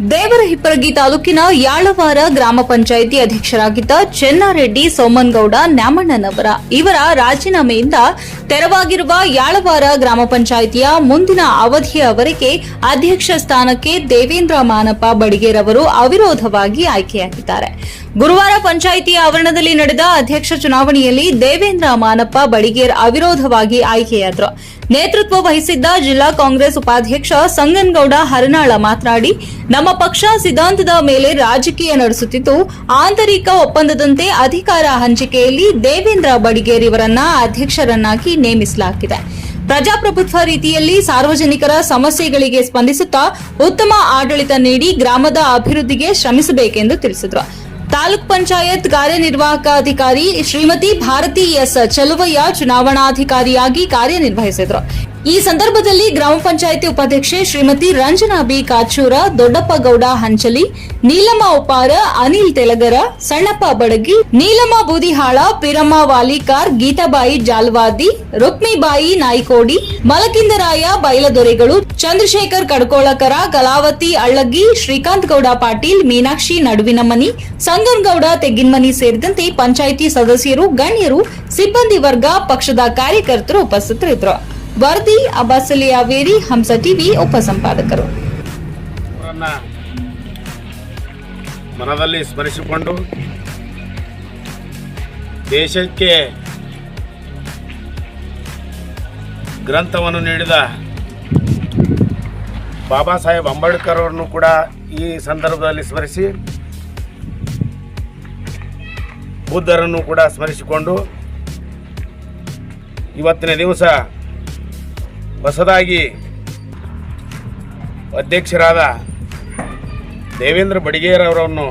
ದೇವರ ಹಿಪ್ಪರಗಿ ತಾಲೂಕಿನ ಯಾಳವಾರ ಗ್ರಾಮ ಪಂಚಾಯಿತಿ ಅಧ್ಯಕ್ಷರಾಗಿದ್ದ ಚೆನ್ನಾರೆಡ್ಡಿ ಸೋಮನ್ಗೌಡ ನ್ಯಾಮಣ್ಣನವರ. ಇವರ ರಾಜೀನಾಮೆಯಿಂದ ತೆರವಾಗಿರುವ ಯಾಳವಾರ ಗ್ರಾಮ ಪಂಚಾಯಿತಿಯ ಮುಂದಿನ ಅವಧಿಯವರೆಗೆ ಅಧ್ಯಕ್ಷ ಸ್ಥಾನಕ್ಕೆ ದೇವೇಂದ್ರ ಮಾನಪ್ಪ ಬಡಿಗೇರವರು ಅವಿರೋಧವಾಗಿ ಆಯ್ಕೆಯಾಗಿದ್ದಾರೆ. ಗುರುವಾರ ಪಂಚಾಯಿತಿಯ ಆವರಣದಲ್ಲಿ ನಡೆದ ಅಧ್ಯಕ್ಷ ಚುನಾವಣೆಯಲ್ಲಿ ದೇವೇಂದ್ರ ಮಾನಪ್ಪ, ಬಡಿಗೇರ್ ಅವಿರೋಧವಾಗಿ ಆಯ್ಕೆಯಾದರು. ನೇತೃತ್ವ ವಹಿಸಿದ್ದ ಜಿಲ್ಲಾ ಕಾಂಗ್ರೆಸ್ ಉಪಾಧ್ಯಕ್ಷ ಸಂಗನ್ಗೌಡ ಹರನಾಳ ಮಾತನಾಡಿ, ನಮ್ಮ ಪಕ್ಷ ಸಿದ್ಧಾಂತದ ಮೇಲೆ ರಾಜಕೀಯ ನಡೆಸುತ್ತಿದ್ದು, ಆಂತರಿಕ ಒಪ್ಪಂದದಂತೆ ಅಧಿಕಾರ ಹಂಚಿಕೆಯಲ್ಲಿ ದೇವೇಂದ್ರ ಬಡಿಗೇರ್ ಇವರನ್ನ ಅಧ್ಯಕ್ಷರನ್ನಾಗಿ ನೇಮಿಸಲಾಗಿದೆ. ಪ್ರಜಾಪ್ರಭುತ್ವ ರೀತಿಯಲ್ಲಿ ಸಾರ್ವಜನಿಕರ ಸಮಸ್ಯೆಗಳಿಗೆ ಸ್ಪಂದಿಸುತ್ತಾ ಉತ್ತಮ ಆಡಳಿತ ನೀಡಿ ಗ್ರಾಮದ ಅಭಿವೃದ್ಧಿಗೆ ಶ್ರಮಿಸಬೇಕೆಂದು ತಿಳಿಸಿದರು. ತಾಲೂಕ್ ಪಂಚಾಯತ್ ಕಾರ್ಯನಿರ್ವಾಹಕ ಅಧಿಕಾರಿ ಶ್ರೀಮತಿ ಭಾರತಿ ಎಸ್ ಚಲುವಯ್ಯ ಚುನಾವಣಾಧಿಕಾರಿಯಾಗಿ ಕಾರ್ಯನಿರ್ವಹಿಸಿದರು ಈ ಸಂದರ್ಭದಲ್ಲಿ ಗ್ರಾಮ ಪಂಚಾಯಿತಿ ಉಪಾಧ್ಯಕ್ಷೆ ಶ್ರೀಮತಿ ರಂಜನಾ ಬಿ ಕಾಚೂರ, ದೊಡ್ಡಪ್ಪ ಗೌಡ ಹಂಚಲಿ, ನೀಲಮ್ಮ ಉಪಾರ, ಅನಿಲ್ ತೆಲಗರ, ಸಣ್ಣಪ್ಪ ಬಡಗಿ, ನೀಲಮ್ಮ ಬೂದಿಹಾಳ, ಪಿರಮ್ಮ ವಾಲಿಕಾರ್, ಗೀತಾಬಾಯಿ ಜಾಲ್ವಾದಿ, ರುಕ್ಮಿಬಾಯಿ ನಾಯ್ಕೋಡಿ, ಮಲಕಿಂದರಾಯ ಬೈಲದೊರೆಗಳು, ಚಂದ್ರಶೇಖರ್ ಕಡ್ಕೋಳಕರ, ಕಲಾವತಿ ಅಳ್ಳಗಿ, ಶ್ರೀಕಾಂತ್ ಗೌಡ ಪಾಟೀಲ್, ಮೀನಾಕ್ಷಿ ನಡುವಿನಮನಿ ಸಂಗನ್ಗೌಡ ತೆಗ್ಗಿನಮನಿ ಸೇರಿದಂತೆ ಪಂಚಾಯಿತಿ ಸದಸ್ಯರು, ಗಣ್ಯರು, ಸಿಬ್ಬಂದಿ ವರ್ಗ, ಪಕ್ಷದ ಕಾರ್ಯಕರ್ತರು ಉಪಸ್ಥಿತರಿದ್ದರು. ವರದಿ ಅಬ್ಬಾಸಲಿ ಅವೇರಿ ಹಂಸ ಟಿವಿ ಉಪಸಂಪಾದಕರು ಮನದಲ್ಲಿ ಸ್ಮರಿಸಿಕೊಂಡು ದೇಶಕ್ಕೆ ಗ್ರಂಥವನ್ನು ನೀಡಿದ ಬಾಬಾ ಸಾಹೇಬ್ ಅಂಬೇಡ್ಕರ್ ಅವರನ್ನು ಕೂಡ ಈ ಸಂದರ್ಭದಲ್ಲಿ ಸ್ಮರಿಸಿ, ಬುದ್ಧರನ್ನು ಕೂಡ ಸ್ಮರಿಸಿಕೊಂಡು ಇವತ್ತಿನ ದಿವಸ ಹೊಸದಾಗಿ ಅಧ್ಯಕ್ಷರಾದ ದೇವೇಂದ್ರ ಬಡಿಗೇರವರನ್ನು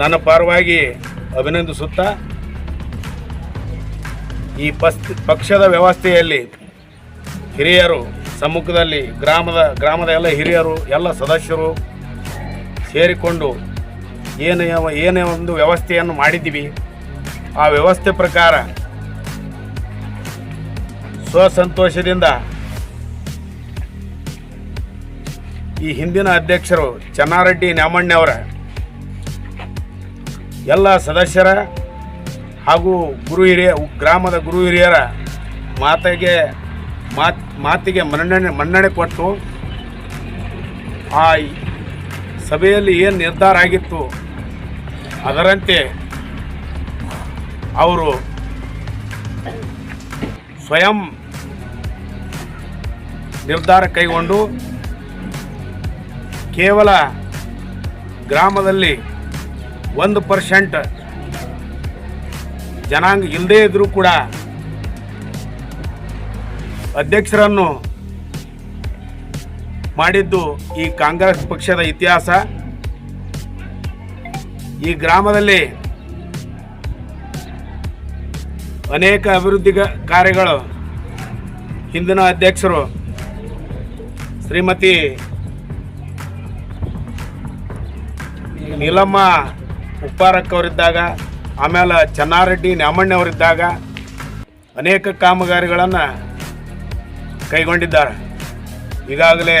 ನನ್ನ ಪರವಾಗಿ ಅಭಿನಂದಿಸುತ್ತಾ ಈ ಪಸ್, ಪಕ್ಷದ ವ್ಯವಸ್ಥೆಯಲ್ಲಿ ಹಿರಿಯರು, ಸಮ್ಮುಖದಲ್ಲಿ ಗ್ರಾಮದ ಗ್ರಾಮದ ಎಲ್ಲ ಹಿರಿಯರು, ಎಲ್ಲ ಸದಸ್ಯರು ಸೇರಿಕೊಂಡು ಏನೇ ಏನೇ ಒಂದು ವ್ಯವಸ್ಥೆಯನ್ನು ಮಾಡಿದ್ದೀವಿ. ಆ ವ್ಯವಸ್ಥೆ ಪ್ರಕಾರ ಸ್ವಸಂತೋಷದಿಂದ. ಈ ಹಿಂದಿನ ಅಧ್ಯಕ್ಷರು ಚನ್ನಾರೆಡ್ಡಿ ನ್ಯಾಮಣ್ಣವರ ಎಲ್ಲ ಸದಸ್ಯರ ಹಾಗೂ ಗುರು ಹಿರಿಯ, ಗ್ರಾಮದ ಗುರು ಹಿರಿಯರ ಮಾತಿಗೆ, ಮಾತ್, ಮಾತಿಗೆ ಮನ್ನಣೆ ಮನ್ನಣೆ ಕೊಟ್ಟು ಆ ಸಭೆಯಲ್ಲಿ ಏನು ನಿರ್ಧಾರ ಆಗಿತ್ತು ಅದರಂತೆ ಅವರು ಸ್ವಯಂ ನಿರ್ಧಾರ ಕೈಗೊಂಡು ಕೇವಲ ಗ್ರಾಮದಲ್ಲಿ ಒಂದು ಪರ್ಸೆಂಟ್ ಜನಾಂಗ ಇಲ್ಲದೇ ಇದ್ದರೂ ಕೂಡ ಅಧ್ಯಕ್ಷರನ್ನು ಮಾಡಿದ್ದು ಈ ಕಾಂಗ್ರೆಸ್ ಪಕ್ಷದ ಇತಿಹಾಸ. ಈ ಗ್ರಾಮದಲ್ಲಿ ಅನೇಕ ಅಭಿವೃದ್ಧಿ ಕಾರ್ಯಗಳು. ಹಿಂದಿನ ಅಧ್ಯಕ್ಷರು ಶ್ರೀಮತಿ ನೀಲಮ್ಮ ಉಪ್ಪಾರಕ್ಕವರಿದ್ದಾಗ ಆಮೇಲೆ ಚೆನ್ನಾರೆಡ್ಡಿ ನ್ಯಾಮಣ್ಣವರಿದ್ದಾಗ ಅನೇಕ ಕಾಮಗಾರಿಗಳನ್ನು ಕೈಗೊಂಡಿದ್ದಾರೆ. ಈಗಾಗಲೇ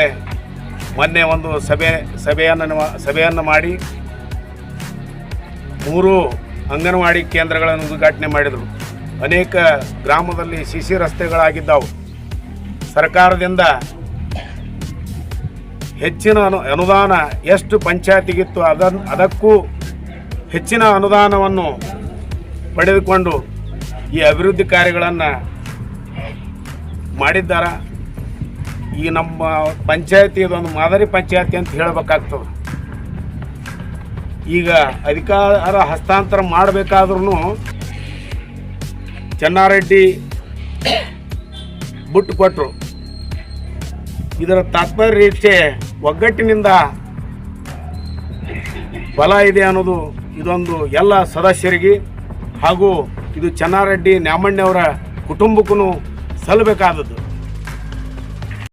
ಮೊನ್ನೆ ಒಂದು ಸಭೆ, ಸಭೆಯನ್ನು ಸಭೆಯನ್ನು ಮಾಡಿ ಮೂರು ಅಂಗನವಾಡಿ ಕೇಂದ್ರಗಳನ್ನು ಉದ್ಘಾಟನೆ ಮಾಡಿದರು. ಅನೇಕ ಗ್ರಾಮದಲ್ಲಿ ಸಿ ಸಿ ರಸ್ತೆಗಳಾಗಿದ್ದವು. ಸರ್ಕಾರದಿಂದ ಹೆಚ್ಚಿನ ಅನು, ಅನುದಾನ ಎಷ್ಟು ಪಂಚಾಯತಿಗಿತ್ತು ಅದನ್ನು ಅದಕ್ಕೂ ಹೆಚ್ಚಿನ ಅನುದಾನವನ್ನು ಪಡೆದುಕೊಂಡು ಈ ಅಭಿವೃದ್ಧಿ ಕಾರ್ಯಗಳನ್ನು ಮಾಡಿದ್ದಾರೆ? ಈ ನಮ್ಮ ಪಂಚಾಯತಿ ಇದೊಂದು ಮಾದರಿ ಪಂಚಾಯತಿ ಅಂತ ಹೇಳಬೇಕಾಗ್ತದೆ. ಈಗ ಅಧಿಕಾರ ಹಸ್ತಾಂತರ ಮಾಡಬೇಕಾದ್ರೂ ಚೆನ್ನಾರೆಡ್ಡಿ ಬಿಟ್ಟು ಕೊಟ್ಟರು ಇದರ ತಾತ್ಪರ್ಯ ಇಷ್ಟೇ, ಒಗ್ಗಟ್ಟಿನಿಂದ ಬಲ ಇದೆ ಅನ್ನೋದು ಇದೊಂದು ಎಲ್ಲ ಸದಸ್ಯರಿಗೆ ಹಾಗೂ ಇದು ಚೆನ್ನಾರೆಡ್ಡಿ ನ್ಯಾಮಣ್ಣವರ ಕುಟುಂಬಕ್ಕೂ ಸಲ್ಲಬೇಕಾದದ್ದು.